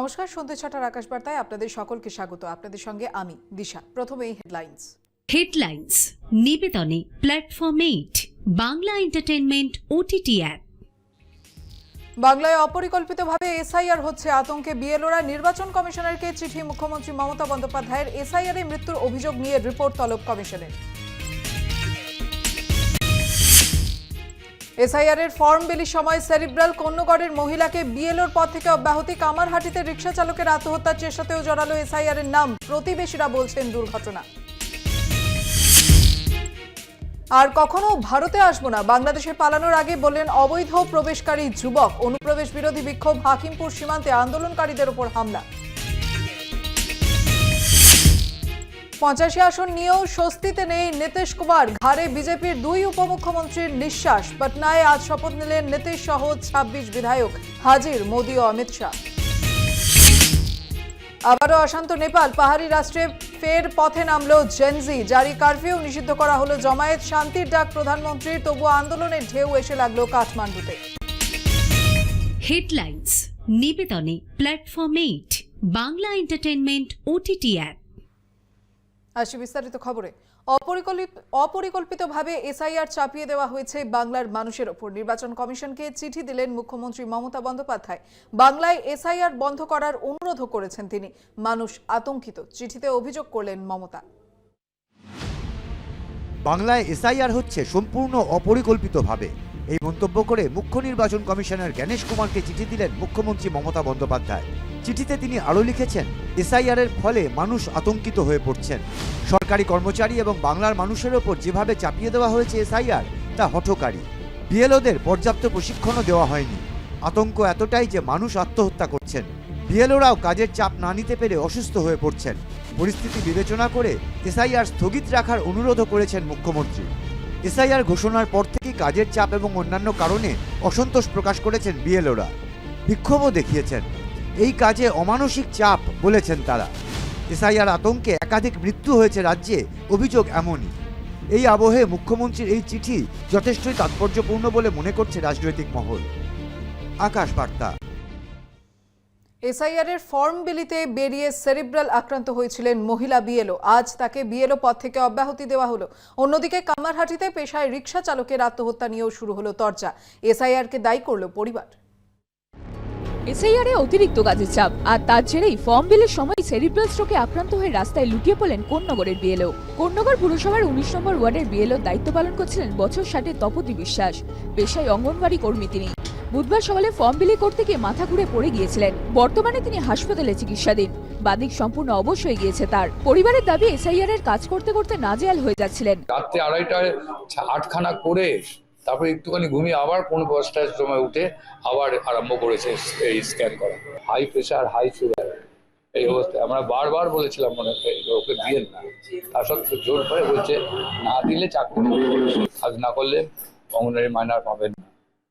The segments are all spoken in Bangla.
নমস্কার সন্ধ্যে ছটার আকাশবার্তায় আপনাদের সকলকে স্বাগত। আপনাদের সঙ্গে আমি দিশা। প্রথমেই headlines headlines নিবেদনে platform eight Bangla entertainment OTT app বাংলায় অপরিকল্পিতভাবে এসআইআর হচ্ছে আতঙ্কে। বিএলওরা নির্বাচন কমিশনারকে চিঠি মুখ্যমন্ত্রী মমতা বন্দ্যোপাধ্যায়ের এসআইআর এ মৃত্যুর অভিযোগ নিয়ে রিপোর্ট তলব কমিশনের। এসআইআর এর ফর্ম বিলির সময় সেরিব্রাল কন্যগড়ের মহিলাকে বিএলওর পদ থেকে অব্যাহতি কামারহাটিতে রিকশা চালকের আত্মহত্যার চেষ্টাতেও জড়ালো এসআইআর এর নাম। প্রতিবেশীরা বলছেন দুর্ঘটনা। আর কখনো ভারতে আসব না। বাংলাদেশে পালানোর আগে বললেন অবৈধ প্রবেশকারী যুবক। অনুপ্রবেশ বিরোধী বিক্ষোভ হাকিমপুর সীমান্তে আন্দোলনকারীদের ওপর হামলা। পঁচাশি আসন নিয়েও স্বস্তিতে নেই নীতিশ কুমার। ঘাড়ে বিজেপির দুই উপমুখ্যমন্ত্রীর নিঃশ্বাস। পাটনায় আজ শপথ নিলেন নীতিশ সহ ছাব্বিশ বিধায়ক হাজির মোদী ও অমিত শাহ। আবারও অশান্ত নেপাল। পাহাড়ি রাষ্ট্রে ফের পথে নামলো জেনজি জারি কারফিউ নিষিদ্ধ করা হলো জমায়েত শান্তির ডাক প্রধানমন্ত্রীর। তবু আন্দোলনের ঢেউ এসে লাগল কাঠমান্ডুতে। Headlines নিবেদনে platform eight Bangla entertainment OTT app আসি বিস্তারিত খবরে। অপরিকল্পিত, অপরিকল্পিতভাবে এসআইআর চাপিয়ে দেওয়া হয়েছে বাংলার মানুষের ওপর। নির্বাচন কমিশনকে চিঠি দিলেন মুখ্যমন্ত্রী মমতা বন্দ্যোপাধ্যায়। বাংলায় এসআইআর বন্ধ করার অনুরোধও করেছেন তিনি। মানুষ আতঙ্কিত। চিঠিতে অভিযোগ করলেন মমতা। বাংলায় এসআইআর হচ্ছে সম্পূর্ণ অপরিকল্পিতভাবে। এই মন্তব্য করে মুখ্য নির্বাচন কমিশনার জ্ঞানেশ কুমারকে চিঠি দিলেন মুখ্যমন্ত্রী মমতা বন্দ্যোপাধ্যায়। চিঠিতে তিনি আরও লিখেছেন, এসআইআরের ফলে মানুষ আতঙ্কিত হয়ে পড়ছেন। সরকারি কর্মচারী এবং বাংলার মানুষের ওপর যেভাবে চাপিয়ে দেওয়া হয়েছে এসআইআর, তা হঠকারী। বিএলওদের পর্যাপ্ত প্রশিক্ষণও দেওয়া হয়নি। আতঙ্ক এতটাই যে মানুষ আত্মহত্যা করছেন। বিএলওরাও কাজের চাপ না নিতে পেরে অসুস্থ হয়ে পড়ছেন। পরিস্থিতি বিবেচনা করে এসআইআর স্থগিত রাখার অনুরোধও করেছেন মুখ্যমন্ত্রী। এসআইআর ঘোষণার পর থেকেই কাজের চাপ এবং অন্যান্য কারণে অসন্তোষ প্রকাশ করেছেন বিএলওরা। বিক্ষোভও দেখিয়েছেন। এই কাজে অমানসিক চাপ বলেছেন তারা। এসআইআর আতঙ্কে একাধিক মৃত্যু হয়েছে রাজ্যে, অভিযোগ এমনই। এই আবহে মুখ্যমন্ত্রীর এই চিঠি যথেষ্টই তাৎপর্যপূর্ণ বলে মনে করছে রাজনৈতিক মহল। আকাশ বার্তা। এসআইআর এর ফর্ম বিলিতে বেরিয়ে সেরিব্রাল আক্রান্ত হয়েছিলেন মহিলা বিএলও। আজ তাকে বিএলও পদ থেকে অব্যাহতি দেওয়া হলো। অন্যদিকে কামারহাটিতে পেশায় রিকশা চালকের আত্মহত্যা নিয়েও শুরু হলো চর্চা এসআইআরকে দায়ী করল পরিবার। এসআইআরে অতিরিক্ত কাজের চাপ, আর তার জেরেই ফর্ম বিলের সময় সেরিব্রাল স্ট্রোকে আক্রান্ত হয়ে রাস্তায় লুটিয়ে পড়লেন কোন্নগরের বিএলও। কোন্নগর পুরসভার উনিশ নম্বর ওয়ার্ডের বিএলও দায়িত্ব পালন করছিলেন বছর ষাটের তপতি বিশ্বাস। পেশায় অঙ্গনবাড়ি কর্মী তিনি। বুধবার সকালে ফর্ম বিলি করতে গিয়ে মাথা ঘুরে পড়ে গিয়েছিলেন। বর্তমানে তিনি হাসপাতালে চিকিৎসাধীন। বাদিক সম্পূর্ণ অবশ হয়ে গিয়েছে তার। পরিবারের দাবি, এসআইআর এর কাজ করতে করতে নাজেহাল হয়ে যাচ্ছিলেন। রাত্রে আড়াইটায় আটখানা করে তারপরে একটুখানি ঘুমিয়ে আবার পনেরো পাঁচটার সময় উঠে আবার আরম্ভ করেছে এই স্ক্যান করা। হাই প্রেশার হাই সুগার এই অবস্থায় আমরা বারবার বলেছিলাম মনে হয় ওকে দিয়েন না। তার সত্ত্বেও জোর করে বলছে, না দিলে চাকরি। কাজ না করলে অঙ্গনারী মাইনার পাবেন না।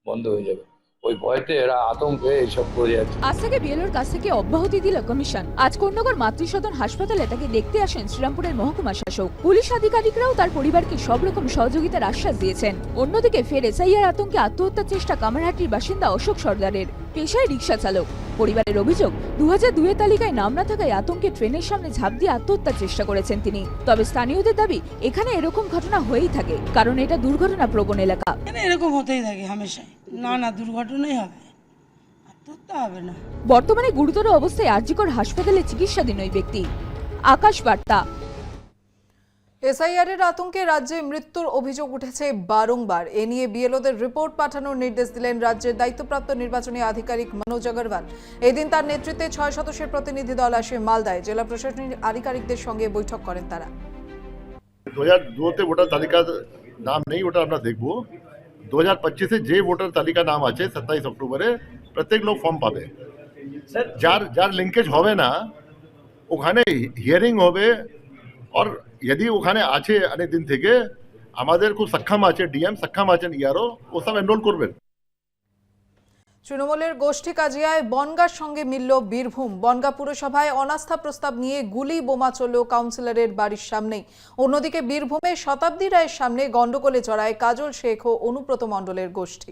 বন্ধ হয়ে যাবে। ওই ভয়তে এরা আতঙ্কে এইসব করে যাচ্ছে। আজ থেকে বিএলওর কাছ থেকে অব্যাহতি দিল কমিশন। আজ কন্যগর মাতৃসদন হাসপাতালে তাকে দেখতে আসেন শ্রীরামপুরের মহকুমা শাসক। পুলিশ আধিকারিকরাও তার পরিবারকে সব রকম সহযোগিতার আশ্বাস দিয়েছেন। অন্যদিকে ফের এসআইআর আতঙ্কে আত্মহত্যার চেষ্টা কামারহাটির বাসিন্দা অশোক সর্দারের। পেশায় রিক্সা চালক পরিবারের অভিযোগ দু হাজার দুয়ের তালিকায় নাম না থাকায় আতঙ্কে ট্রেনের সামনে ঝাঁপ দিয়ে আত্মহত্যার চেষ্টা করেছেন তিনি। তবে স্থানীয়দের দাবি এখানে এরকম ঘটনা হয়েই থাকে কারণ এটা দুর্ঘটনা প্রবণ এলাকা এরকম হতেই থাকে হামেশাই। না না দুর্ঘটনাই হবে। আত্মহত্যা হবে না। বর্তমানে গুরুতর অবস্থায় আরজিকর হাসপাতালে চিকিৎসাধীন ওই ব্যক্তি। আকাশ বার্তা। এসআইআর এর আতঙ্কে রাজ্যে মৃত্যুর অভিযোগ উঠেছে বারংবার। এ নিয়ে বিএলওদের রিপোর্ট পাঠানোর নির্দেশ দিলেন রাজ্যের দায়িত্বপ্রাপ্ত নির্বাচনী আধিকারিক মনোজ আগরওয়াল এদিন তার নেতৃত্বে ছয় সদস্যের প্রতিনিধি দল আসে মালদায়। জেলা প্রশাসনিক আধিকারিকদের সঙ্গে বৈঠক করেন তারা। দু হাজার দুতে ভোটার তালিকা নাম নেই ওটা আমরা দেখব। দু হাজার পঁচিশে যে ভোটার তালিকা নাম আছে সাতাইশ অক্টোবরে প্রত্যেক লোক ফর্ম পাবে যার যার লিঙ্কেজ হবে না ওখানে হিয়ারিং হবে আর যদি ওখানে আছে অনেক দিন থেকে আমাদের খুব সক্ষম আছে ডিএম সক্ষম আছেন ইয়ারও ও সব এনরোল করবেন তৃণমূলের গোষ্ঠী কাজিয়ায় বনগার সঙ্গে মিলল বীরভূম। বনগা পুরসভায় অনাস্থা প্রস্তাব নিয়ে গুলি বোমা চলল কাউন্সিলরের বাড়ির সামনেই। অন্যদিকে বীরভূমে শতাব্দী রায়ের সামনে গণ্ডগোলে চড়ায় কাজল শেখ ও অনুব্রত মণ্ডলের গোষ্ঠী।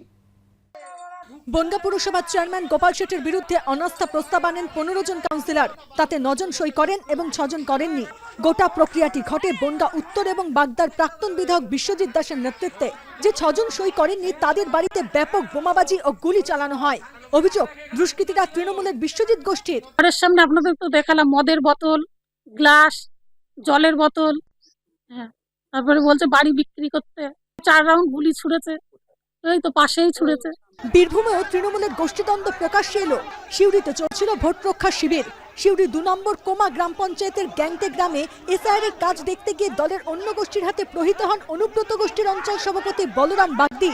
বনগা পুরসভার চেয়ারম্যান গোপাল শেঠের বিরুদ্ধে অনাস্থা প্রস্তাব আনেন পনেরো জন কাউন্সিলর। তাতে নজন সই করেন এবং ছজন করেননি। গোটা প্রক্রিয়াটি ঘটে বনগা উত্তর এবং বাগদার প্রাক্তন বিধায়ক বিশ্বজিৎ দাসের নেতৃত্বে। যে ছজন সই করেননি, তাদের বাড়িতে ব্যাপক বোমাবাজি ও গুলি চালানো হয়। অভিযোগ, দুষ্কৃতীরা তৃণমূলের বিশ্বজিৎ গোষ্ঠীর। ঘরের সামনে আপনাদের তো দেখালাম, মদের বোতল, গ্লাস, জলের বোতল হ্যাঁ তারপরে বলছে বাড়ি বিক্রি করতে। চার রাউন্ড গুলি ছুড়েছে। এই তো পাশেই ছুড়েছে। বীরভূমেও তৃণমূলের গোষ্ঠীদ্বন্দ্ব প্রকাশ্যে এলো। সিউড়িতে চলছিল ভোট রক্ষা শিবির। সিউড়ি দু নম্বর কোমা গ্রাম পঞ্চায়েতের গ্যাংটে গ্রামে এসআইআর এর কাজ দেখতে গিয়ে দলের অন্য গোষ্ঠীর হাতে প্রহিত হন অনুব্রত গোষ্ঠীর অঞ্চল সভাপতি বলরাম বাগদি।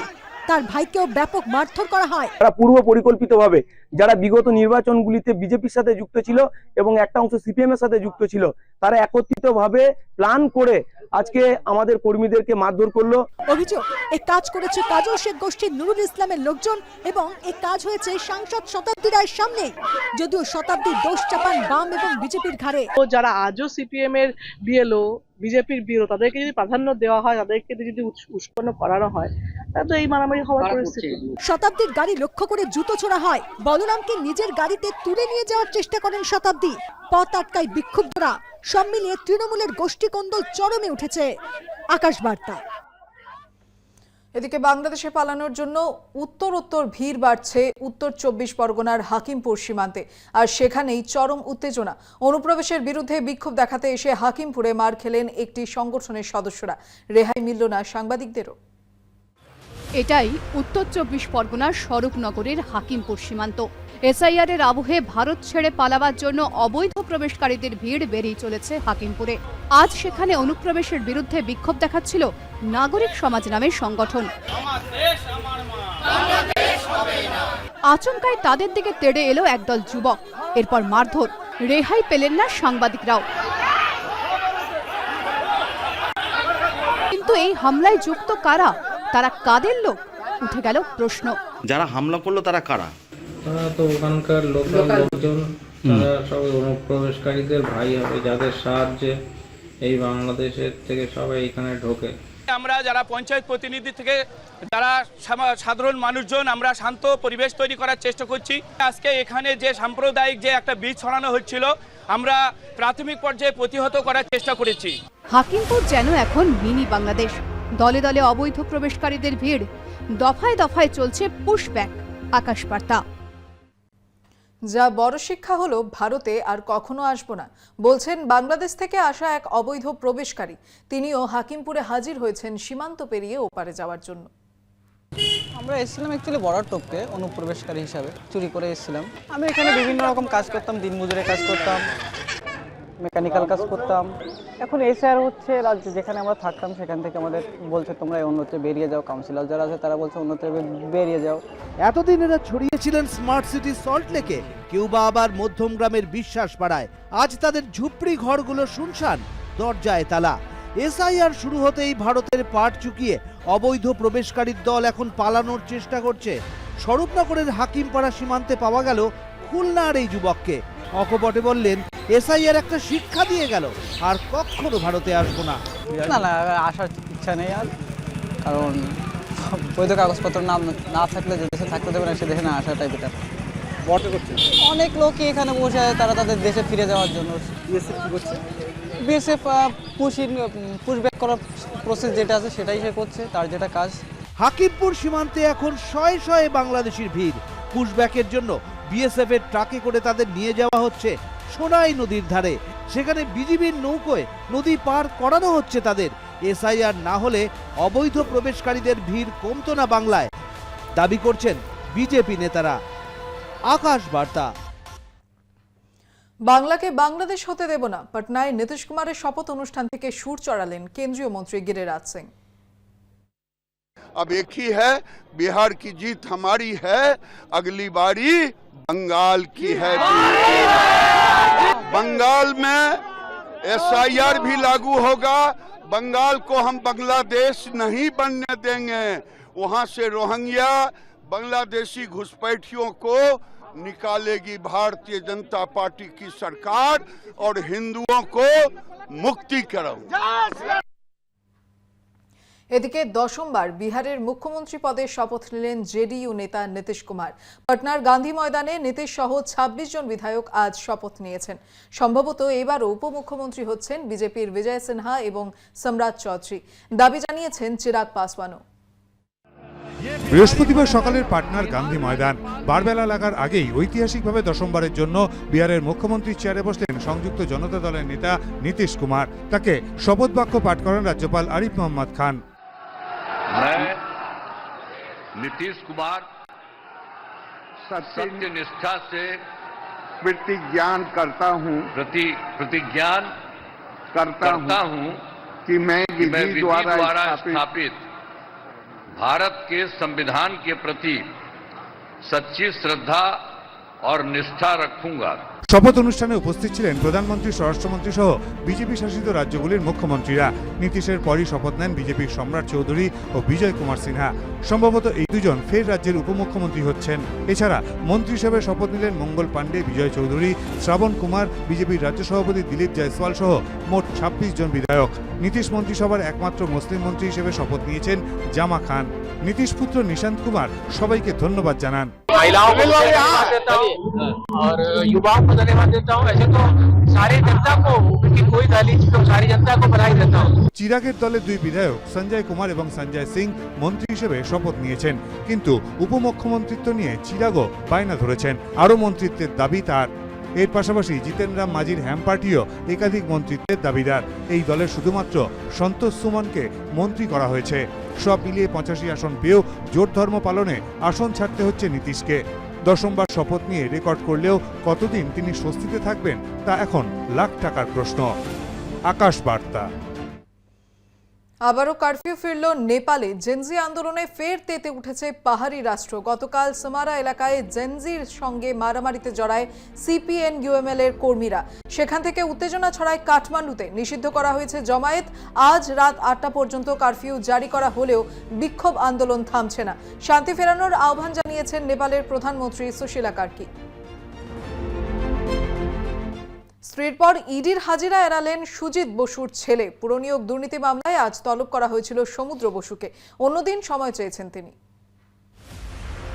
তার ভাইকেও ব্যাপক মারধর করা হয়। তারা পূর্ব পরিকল্পিতভাবে যারা বিগত নির্বাচনগুলিতে বিজেপির সাথে যুক্ত ছিল এবং একটা অংশ সিপিএম এর সাথে যুক্ত ছিল তারা একত্রিতভাবে প্ল্যান করে আজকে আমাদের কর্মীদেরকে মারধর করল। অভিযোগ এ কাজ করেছে কাজল শেখ গোষ্ঠীর নুরুল ইসলামের লোকজন এবং এ কাজ হয়েছে সাংসদ শতাব্দী রায়ের সামনে। যদিও শতাব্দী দোষ চাপান বাম এবং বিজেপির ঘাড়ে। তো যারা আজও সিপিএম এর বিএলও বিজেপির বিএলও তাদেরকে যদি প্রাধান্য দেওয়া হয় তাদেরকে যদি উৎপন্ন করানো হয় তাহলে এই মারামারি হওয়ার পরিস্থিতি। শতাব্দীর গাড়ি লক্ষ্য করে জুতো ছোড়া হয় বলরামকে নিজের গাড়িতে তুলে নিয়ে যাওয়ার চেষ্টা করেন শতাব্দী। পথ আটকায় বিক্ষুব্ধরা। সব মিলিয়ে তৃণমূলের গোষ্ঠী কোন্দল চরমে উঠেছে। আকাশ বার্তা এদিকে বাংলাদেশে পালানোর জন্য উত্তর উত্তর ভিড় বাড়ছে উত্তর চব্বিশ পরগনার হাকিমপুর সীমান্তে। আর সেখানেই চরম উত্তেজনা। অনুপ্রবেশের বিরুদ্ধে বিক্ষোভ দেখাতে এসে হাকিমপুরে মার খেলেন একটি সংগঠনের সদস্যরা। রেহাই মিলল না সাংবাদিকদেরও। এটাই উত্তর চব্বিশ পরগনার স্বরূপনগরের হাকিমপুর সীমান্ত। এসআইআর এর আবহে ভারত ছেড়ে পালাবার জন্য অবৈধ প্রবেশকারীদের ভিড় বেড়েই চলেছে হাকিমপুরে। আজ সেখানে অনুপ্রবেশের বিরুদ্ধে বিক্ষোভ দেখাচ্ছিল নাগরিক সমাজ নামের সংগঠন। আচমকায় তাদের দিকে তেড়ে এলো একদল যুবক। এরপর মারধর, রেহাই পেলেন না সাংবাদিকরাও। কিন্তু এই হামলায় যুক্ত কারা? তারা কাদের লোক? উঠে গেল প্রশ্ন। যারা হামলা করল তারা কারা? তারা তো ওখানকার লোকাল লোকজন তারা সবাই অনুপ্রবেশকারীদের ভাই হবে যাদের সাহায্যে এই বাংলাদেশের থেকে সবাই এখানে ঢোকে। আমরা যারা পঞ্চায়েত প্রতিনিধি থেকে যারা সাধারণ মানুষজন আমরা শান্ত পরিবেশ তৈরি করার চেষ্টা করছি। আজকে এখানে যে সাম্প্রদায়িক যে একটা বীজ ছড়ানো হচ্ছিল আমরা প্রাথমিক পর্যায়ে প্রতিহত করার চেষ্টা করেছি। হাকিমপুর যেন এখন মিনি বাংলাদেশ। দলে দলে অবৈধ প্রবেশকারীদের ভিড়। দফায় দফায় চলছে পুশব্যাক আকাশবার্তা যা বড় শিক্ষা হলো ভারতে আর কখনো আসব না। বলছেন বাংলাদেশ থেকে আসা এক অবৈধ প্রবেশকারী। তিনিও হাকিমপুরে হাজির হয়েছেন সীমান্ত পেরিয়ে ওপারে যাওয়ার জন্য। আমরা এসেছিলাম অ্যাকচুয়ালি বর্ডার টপকে অনুপ্রবেশকারী হিসাবে। চুরি করে এসেছিলাম। আমি এখানে বিভিন্ন রকম কাজ করতাম দিনমজুরের কাজ করতাম। মেকানিক্যাল কাজ করতাম। এখন এসআর হচ্ছে রাজ্যে যেখানে আমরা থাকতাম, সেখান থেকে আমাদের বলছে, তোমরা অন্যত্রে বেরিয়ে যাও। কাউন্সিলর যারা আছে, তারা বলছে, অন্যত্রে বেরিয়ে যাও। এতদিন এরা ছড়িয়েছিলেন স্মার্ট সিটি সল্ট লেকে কেউ বা আবার মধ্যম গ্রামের বিশ্বাস পাড়ায় আজ তাদের ঝুপড়ি ঘরগুলো শুনশান, দরজায় তালা। এসআইআর শুরু হতেই ভারতের পাট চুকিয়ে অবৈধ প্রবেশকারীর দল এখন পালানোর চেষ্টা করছে। স্বরূপনগরের হাকিমপাড়া সীমান্তে পাওয়া গেল খুলনার এই যুবককে। অকপটে বললেন এসআইআর একটা শিক্ষা দিয়ে গেল। আর কখনো ভারতে আসব না। না না আসার ইচ্ছা নেই আর। কারণ বৈধ কাগজপত্র না না থাকলে যে দেশে থাকতে দেবে না সে দেশে না আসাটাই বেটার অনেক লোকই এখানে বসে আছে তারা তাদের দেশে ফিরে যাওয়ার জন্য। বিএসএফ কি করছে? বিএসএফ পুশিং পুশব্যাক করার প্রসেস যেটা আছে সেটাই সে করছে তার যেটা কাজ। হাকিমপুর সীমান্তে এখন শয়ে শয়ে বাংলাদেশের ভিড়। পুশব্যাকের জন্য বিএসএফ এর ট্রাকে করে তাদের নিয়ে যাওয়া হচ্ছে। সোনাই নদীর ধারে সেখানে বিজিবির নৌকোয় নদী পার করানো হচ্ছে তাদের এসআইআর না হলে অবৈধ প্রবেশকারীদের ভিড় কমতো না বাংলায় দাবি করছেন বিজেপি নেতারা আকাশ বার্তা বাংলাকে বাংলাদেশ হতে দেব না পাটনায় নীতিশ কুমারের শপথ অনুষ্ঠান থেকে সুর চড়ালেন কেন্দ্রীয় মন্ত্রী গিরিরাজ সিং अब एक ही है बिहार की जीत हमारी है अगली बारी बंगाल की है जीत बंगाल में एसआईआर भी लागू होगा। बंगाल को हम बांग्लादेश नहीं बनने देंगे। वहाँ से रोहंग्या बांग्लादेशी घुसपैठियों को निकालेगी भारतीय जनता पार्टी की सरकार और हिंदुओं को मुक्ति कराऊँगा। এদিকে দশমবার বিহারের মুখ্যমন্ত্রী পদে শপথ নিলেন জেডিইউ নেতা নীতিশ কুমার। পাটনার গান্ধী ময়দানে নীতিশ সহ ছাব্বিশ জন বিধায়ক আজ শপথ নিয়েছেন। সম্ভবত এবারও উপমুখ্যমন্ত্রী হচ্ছেন বিজেপির বিজয় সিনহা এবং সম্রাট চৌধুরী। দাবি জানিয়েছেন চিরাগ পাসওয়ানও। বৃহস্পতিবার সকালের পাটনার গান্ধী ময়দান। বারবেলা লাগার আগেই ঐতিহাসিকভাবে দশমবারের জন্য বিহারের মুখ্যমন্ত্রী চেয়ারে বসলেন সংযুক্ত জনতা দলের নেতা নীতিশ কুমার। তাকে শপথ বাক্য পাঠ করেন রাজ্যপাল আরিফ মোহাম্মদ খান। मैं नीतीश कुमार सत्य निष्ठा से प्रतिज्ञान करता हूँ। प्रति प्रतिज्ञान करता करता हूँ कि मैं कि मैं द्वारा स्थापित भारत के संविधान के प्रति सच्ची श्रद्धा और निष्ठा रखूँगा। শপথ অনুষ্ঠানে উপস্থিত ছিলেন প্রধানমন্ত্রী স্বরাষ্ট্রমন্ত্রী সহ বিজেপি শাসিত রাজ্যগুলির মুখ্যমন্ত্রীরা নীতিশের পরই শপথ নেন বিজেপির সম্রাট চৌধুরী ও বিজয় কুমার সিনহা সম্ভবত এই দুজন ফের রাজ্যের উপমুখ্যমন্ত্রী হচ্ছেন এছাড়া মন্ত্রী হিসেবে শপথ নিলেন মঙ্গল পাণ্ডে বিজয় চৌধুরী শ্রাবণ কুমার বিজেপির রাজ্য সভাপতি দিলীপ জয়সওয়াল সহ মোট ছাব্বিশ জন বিধায়ক নীতিশ মন্ত্রিসভার একমাত্র মুসলিম মন্ত্রী হিসেবে শপথ নিয়েছেন জামা খান নীতিশ পুত্র নিশান্ত কুমার সবাইকে ধন্যবাদ জানান महिलाओं को धन्यवाद देता हूँ और युवाओं को धन्यवाद देता हूँ ऐसे तो सारी जनता को उनकी कोई दहलीज तो सारी जनता को बधाई देता हूँ চিরাগের দলের দুই বিধায়ক সঞ্জয় কুমার এবং সঞ্জয় সিং মন্ত্রী হিসেবে শপথ নিয়েছেন কিন্তু উপমুখ্যমন্ত্রিত্ব নিয়ে চিরাগও বায়না ধরেছেন আরও মন্ত্রিত্বের দাবি তার এর পাশাপাশি জিতেন রাম মাঝির হ্যাম পার্টিও একাধিক মন্ত্রিত্বের দাবিদার এই দলের শুধুমাত্র সন্তোষ সুমনকে মন্ত্রী করা হয়েছে সব মিলিয়ে পঁচাশি আসন পেয়েও জোট ধর্ম পালনে আসন ছাড়তে হচ্ছে নীতিশকে দশমবার শপথ নিয়ে রেকর্ড করলেও কতদিন তিনি স্বস্তিতে থাকবেন তা এখন লাখ টাকার প্রশ্ন। আকাশ বার্তা। আবারও কারফিউ ফিরল নেপালে। জেনজি আন্দোলনে ফের তেতে উঠেছে পাহাড়ি রাষ্ট্র। গতকাল সামারা এলাকায় জেনজির সঙ্গে মারামারিতে জড়ায় সিপিএন ইউএমএল এর কর্মীরা। সেখান থেকে উত্তেজনা ছড়ায় কাঠমান্ডুতে। নিষিদ্ধ করা হয়েছে জমায়েত। আজ রাত আটটা পর্যন্ত কারফিউ জারি করা হলেও বিক্ষোভ আন্দোলন থামছে না। শান্তি ফেরানোর আহ্বান জানিয়েছেন নেপালের প্রধানমন্ত্রী সুশীলা কার্কি। স্ত্রীর পর ইডির হাজিরা এড়ালেন সুজিত বসুর ছেলে। পুরনিয়োগ দুর্নীতি মামলায় আজ তলব করা হয়েছিল সমুদ্র বসুকে। অন্যদিন সময় চেয়েছেন তিনি।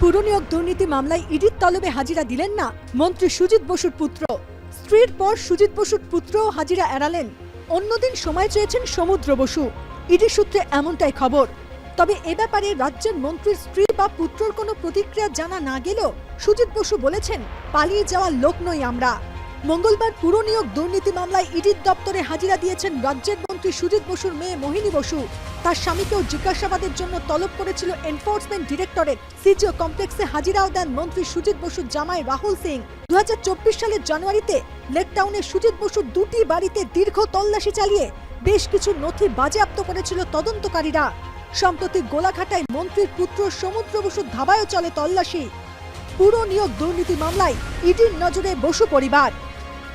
পুরনিয়োগ দুর্নীতি মামলায় ইডির তলবে হাজিরা দিলেন না মন্ত্রী সুজিত বসুর পুত্র। স্ত্রীর পর সুজিত বসুর পুত্রও হাজিরা এড়ালেন। অন্যদিন সময় চেয়েছেন সমুদ্র বসু। ইডি সূত্রে এমনটাই খবর। তবে এ ব্যাপারে রাজ্যের মন্ত্রীর স্ত্রী বা পুত্রর কোনো প্রতিক্রিয়া জানা না গেলেও সুজিত বসু বলেছেন, পালিয়ে যাওয়ার লোক নই আমরা। মঙ্গলবার পুরনিয়োগ দুর্নীতি মামলায় ইডির দপ্তরে হাজিরা দিয়েছেন রাজ্যের মন্ত্রী সুজিত বসুর মেয়ে মোহিনী বসু। তার স্বামীকেও জিজ্ঞাসাবাদের জন্য তলব করেছিল এনফোর্সমেন্ট ডিরেক্টরেট সিজিও কমপ্লেক্সে হাজিরাও দেন মন্ত্রী সুজিত বসুর জামাই রাহুল সিং। দু সালের জানুয়ারিতে লেক টাউনে সুজিত বসুর দুটি বাড়িতে দীর্ঘ তল্লাশি চালিয়ে বেশ কিছু নথি বাজেয়াপ্ত করেছিল তদন্তকারীরা। সম্প্রতি গোলাঘাটায় মন্ত্রীর পুত্র সমুদ্র বসুর ধাবায়ও চলে তল্লাশি। পুরো নিয়োগ দুর্নীতি মামলায় ইডির নজরে বসু পরিবার।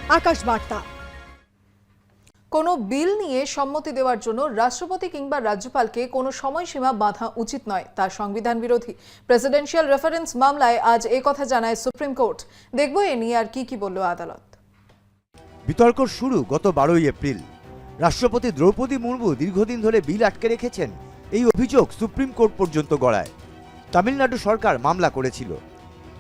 আকাশ বার্তা কোনো বিল নিয়ে সম্মতি দেওয়ার জন্য রাষ্ট্রপতি কিংবা রাজ্যপালকে কোনো সময়সীমা বাঁধা উচিত নয় তার সংবিধান বিরোধী। প্রেসিডেন্সিয়াল রেফারেন্স মামলায় আজ এ কথা জানায় সুপ্রিম কোর্ট। দেখব এ নিয়ে আর কি কি বলল আদালত। বিতর্ক শুরু গত বারোই এপ্রিল। রাষ্ট্রপতি দ্রৌপদী মুর্মু দীর্ঘদিন ধরে বিল আটকে রেখেছেন এই অভিযোগ সুপ্রিম কোর্ট পর্যন্ত গড়ায়। তামিলনাড়ু সরকার মামলা করেছিল।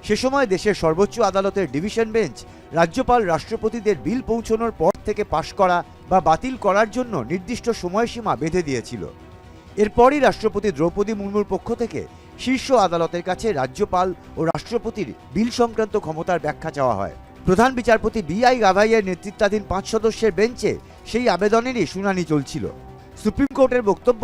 সে সময় দেশের সর্বোচ্চ আদালতের ডিভিশন বেঞ্চ রাজ্যপাল রাষ্ট্রপতিদের বিল পৌঁছানোর পর থেকে পাশ করা বা বাতিল করার জন্য নির্দিষ্ট সময়সীমা বেঁধে দিয়েছিল। এরপরই রাষ্ট্রপতি দ্রৌপদী মুর্মুর পক্ষ থেকে শীর্ষ আদালতের কাছে রাজ্যপাল ও রাষ্ট্রপতির বিল সংক্রান্ত ক্ষমতার ব্যাখ্যা চাওয়া হয়। প্রধান বিচারপতি বি আই গাভাইয়ের নেতৃত্বাধীন পাঁচ সদস্যের বেঞ্চে সেই আবেদনেরই শুনানি চলছিল। সুপ্রিম কোর্টের বক্তব্য,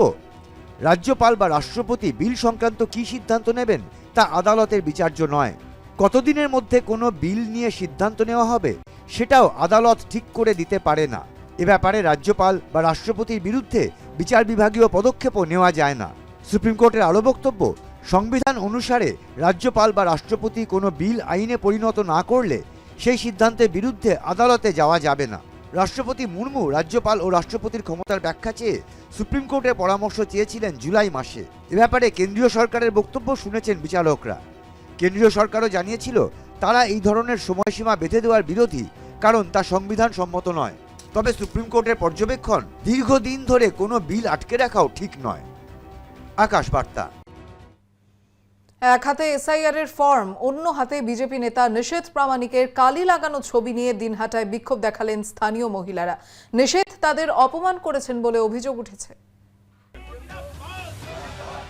রাজ্যপাল বা রাষ্ট্রপতি বিল সংক্রান্ত কী সিদ্ধান্ত নেবেন তা আদালতের বিচার্য নয়। কতদিনের মধ্যে কোনো বিল নিয়ে সিদ্ধান্ত নেওয়া হবে, সেটাও আদালত ঠিক করে দিতে পারে না। এ ব্যাপারে রাজ্যপাল বা রাষ্ট্রপতির বিরুদ্ধে বিচার বিভাগীয় পদক্ষেপও নেওয়া যায় না। সুপ্রিম কোর্টের আরও বক্তব্য, সংবিধান অনুসারে রাজ্যপাল বা রাষ্ট্রপতি কোনো বিল আইনে পরিণত না করলে সেই সিদ্ধান্তের বিরুদ্ধে আদালতে যাওয়া যাবে না। রাষ্ট্রপতি মুর্মু রাজ্যপাল ও রাষ্ট্রপতির ক্ষমতার ব্যাখ্যা চেয়ে সুপ্রিম কোর্টের পরামর্শ চেয়েছিলেন জুলাই মাসে। এ ব্যাপারে কেন্দ্রীয় সরকারের বক্তব্য শুনেছেন বিচারকরা। কেন্দ্রীয় সরকারও জানিয়েছিল, তারা এই ধরনের সময়সীমা বেঁধে দেওয়ার বিরোধী, কারণ তা সংবিধান সম্মত নয়। তবে সুপ্রিম কোর্টের পর্যবেক্ষণ, দীর্ঘদিন ধরে কোনো বিল আটকে রাখাও ঠিক নয়। আকাশ বার্তা। এক হাতে এসআইআর এর ফর্ম, অন্য হাতে বিজেপি নেতা নিষেধ প্রামাণিকের কালি লাগানো ছবি নিয়ে দিনহাটায় বিক্ষোভ দেখালেন স্থানীয় মহিলারা। নিষেধ তাদের অপমান করেছেন বলে অভিযোগ উঠেছে।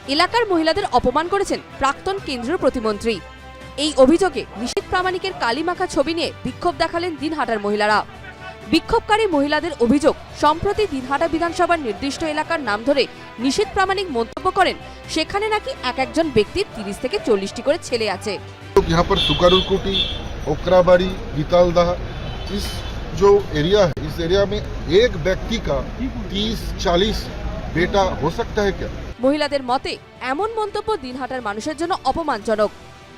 এলাকার মহিলাদের অপমান করেছেন প্রাক্তন কেন্দ্রীয় প্রতিমন্ত্রী এই অভিযোগে নিশীথ প্রামাণিকের কালিমাখা ছবি নিয়ে বিক্ষোভ দেখালেন দিনহাটার মহিলারা বিক্ষোভকারী মহিলাদের অভিযোগ সম্প্রতি দিনহাটা বিধানসভার নির্দিষ্ট এলাকার নাম ধরে নিষেধ প্রামাণিক মন্তব্য করেন সেখানে নাকি এক একজন ব্যক্তির তিরিশ থেকে চল্লিশটি করে ছেলে আছে यहाँ पर सुकारुकोटी ओकराबाड़ी गीतालदा इस जो एरिया है इस एरिया में एक व्यक्ति का 30 40 बेटा हो सकता है क्या মহিলাদের মতে, এমন মন্তব্য দিনহাটার মানুষের জন্য অপমানজনক।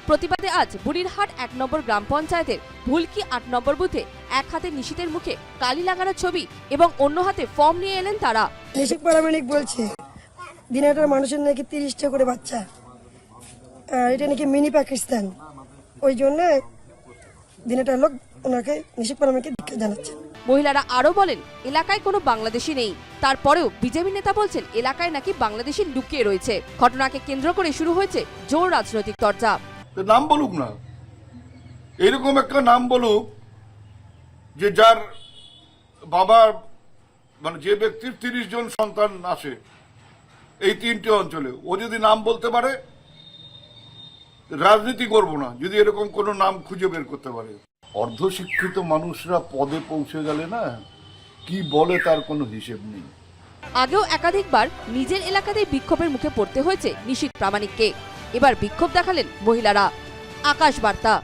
প্রতিবাদে আজ বুড়িরহাট এক নম্বর গ্রাম পঞ্চায়েতের ভুলকি আট নম্বর বুথে এক হাতে নিশীতের মুখে কালি লাগানো ছবি এবং অন্য হাতে ফর্ম নিয়ে এলেন তারা। নিশিক পারামানিক বলছে দিনাটার মানুষের নাকি তিরিশটা করে বাচ্চা। এটা নাকি মিনি পাকিস্তান। ওই জন্য দিনাটার লোক ওনাকে নিশিক পারামানিকে দীক্ষা জানাচ্ছে মহিলারা আরও বলেন, এলাকায় কোনো বাংলাদেশি নেই। তারপরেও বিজেপি নেতা বলছেন, এলাকায় নাকি বাংলাদেশি লুকিয়ে রয়েছে। ঘটনাকে কেন্দ্র করে শুরু হয়েছে জোর রাজনৈতিক চর্চা। নাম বলুক না। এরকম একটা নাম বলুক যে যার বাবা মানে যে ব্যক্তির তিরিশ জন সন্তান আসে এই তিনটে অঞ্চলে, ও যদি নাম বলতে পারে, রাজনীতি করব না, যদি এরকম কোনো নাম খুঁজে বের করতে পারে। অর্ধশিক্ষিত মানুষরা পদে পৌঁছে গেলে না কি বলে তার কোনো হিসেব নেই। আগেও একাধিকবার নিজের এলাকাতেই বিক্ষোভের মুখে পড়তে হয়েছে নিশীত প্রামাণিককে। এবার বিক্ষোভ দেখালেন মহিলারা। আকাশ বার্তা।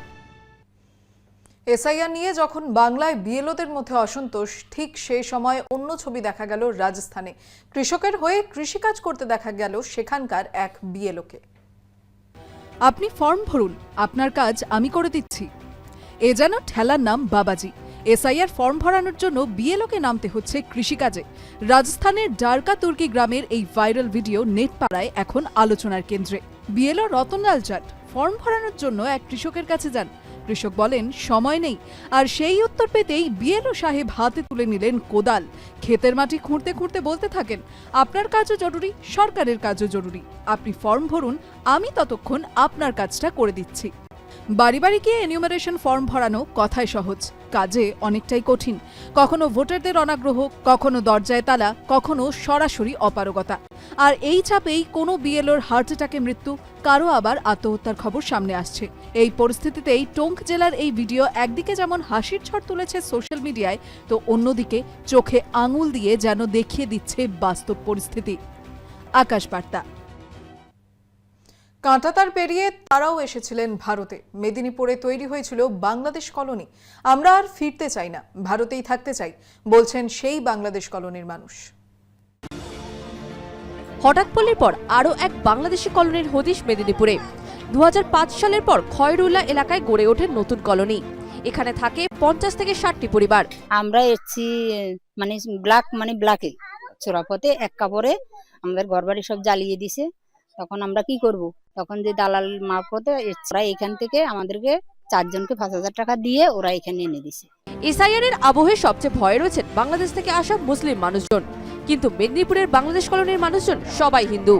এসআইআর নিয়ে যখন বাংলায় বিএলওদের মধ্যে অসন্তোষ ঠিক সেই সময় অন্য ছবি দেখা গেল রাজস্থানে। কৃষকের হয়ে কৃষিকাজ করতে দেখা গেল সেখানকার এক বিএলওকে। আপনি ফর্ম ভরুন আপনার কাজ আমি করে দিচ্ছি। এ যেন ঠেলার নাম বাবাজি। এসআইআর ফর্ম ভরানোর জন্য বিএলওকে নামতে হচ্ছে কৃষিকাজে। রাজস্থানের ডারকা তুর্কি গ্রামের এই ভাইরাল ভিডিও নেট পাড়ায় এখন আলোচনার কেন্দ্রে। বিএলও রতনলাল জাট ফর্ম ভরানোর জন্য এক কৃষকের কাছে যান। কৃষক বলেন, সময় নেই। আর সেই উত্তর পেতেই বিএলও সাহেব হাতে তুলে নিলেন কোদাল। ক্ষেতের মাটি খুঁড়তে খুঁড়তে বলতে থাকেন, আপনার কাজও জরুরি, সরকারের কাজও জরুরি। আপনি ফর্ম ভরুন, আমি ততক্ষণ আপনার কাজটা করে দিচ্ছি। বাড়ি বাড়ি গিয়ে এনিউমারেশন ফর্ম ভরানো কথায় সহজ। কাজে অনেকটাই কঠিন। কখনো ভোটারদের অনাগ্রহ, কখনো দরজায় তালা, কখনো সরাসরি অপারগতা। আর এই চাপেই কোনো বিএলওর হার্ট অ্যাটাকে মৃত্যু, কারও আবার আত্মহত্যার খবর সামনে আসছে। এই পরিস্থিতিতেই টোঙ্ক জেলার এই ভিডিও একদিকে যেমন হাসির ঝড় তুলেছে সোশ্যাল মিডিয়ায় তো অন্যদিকে চোখে আঙুল দিয়ে যেন দেখিয়ে দিচ্ছে বাস্তব পরিস্থিতি। আকাশ বার্তা। কাঁটাতার পেরিয়ে তারাও এসেছিলেন ভারতে। মেদিনীপুরে তৈরি হয়েছিল বাংলাদেশ কলোনি। আমরা আর ফিরতে চাই না ভারতেই থাকতে চাই বলছেন সেই বাংলাদেশ কলোনির মানুষ। হঠাৎ পল্লীর পর আরও এক বাংলাদেশি কলোনির হদিশ মেদিনীপুরে। দু হাজার পাঁচ সালের পর খয়রুল্লা এলাকায় গড়ে ওঠে নতুন কলোনি। এখানে থাকে পঞ্চাশ থেকে ষাটটি পরিবার। আমরা এসছি মানে ব্ল্যাক মানে ব্ল্যাকে চোরাপথে এক কাপড়ে। আমাদের ঘরবাড়ি সব জ্বালিয়ে দিছে। তখন আমরা কি করব? তখন যে দালাল মারফতে ওরা এখান থেকে আমাদেরকে চারজনকে পাঁচ হাজার টাকা দিয়ে ওরা এখানে এনে দিছে। এর আবহে সবচেয়ে ভয় রয়েছেন বাংলাদেশ থেকে আসা মুসলিম মানুষজন। কিন্তু মেদিনীপুরের বাংলাদেশ কলোনির মানুষজন সবাই হিন্দু।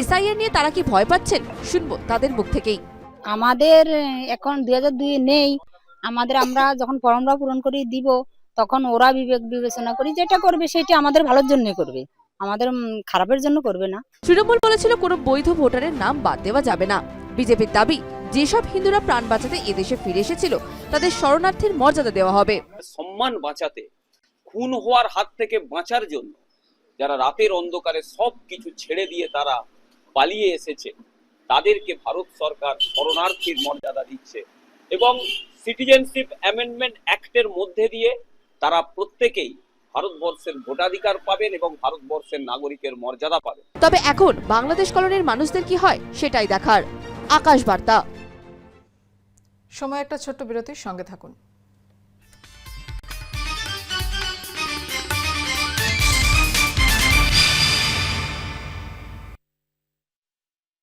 এসআইআর নিয়ে তারা কি ভয় পাচ্ছেন শুনব তাদের মুখ থেকেই। আমাদের এখন দুই হাজার দুই নেই। আমাদের আমরা যখন ফর্মরা পূরণ করে দিব তখন ওরা বিবেক বিবেচনা করি যেটা করবে সেটা আমাদের ভালোর জন্য করবে। আমাদের খারাপের জন্য করবে না। তৃণমূল বলেছিল কোনো বৈধ ভোটারের নাম বাদ দেওয়া যাবে না। বিজেপির দাবি যেসব হিন্দুরা প্রাণ বাঁচাতে এদেশে ফিরে এসেছিল তাদের শরণার্থীর মর্যাদা দেওয়া হবে। সম্মান বাঁচাতে খুন হওয়ার হাত থেকে বাঁচার জন্য যারা রাতের অন্ধকারে সব কিছু ছেড়ে দিয়ে তারা পালিয়ে এসেছে তাদেরকে ভারত সরকার শরণার্থীর মর্যাদা দিচ্ছে এবং সিটিজেনশিপ অ্যামেন্ডমেন্ট অ্যাক্টের মধ্যে দিয়ে তারা প্রত্যেকেই ভারতবর্ষের ভোটাধিকার পাবেন এবং ভারতবর্ষের নাগরিকের মর্যাদা পাবেন। তবে এখন বাংলাদেশ কলোনির মানুষদের কি হয় সেটাই দেখার। আকাশ বার্তা। সময় একটা ছোট্ট বিরতির সঙ্গে থাকুন।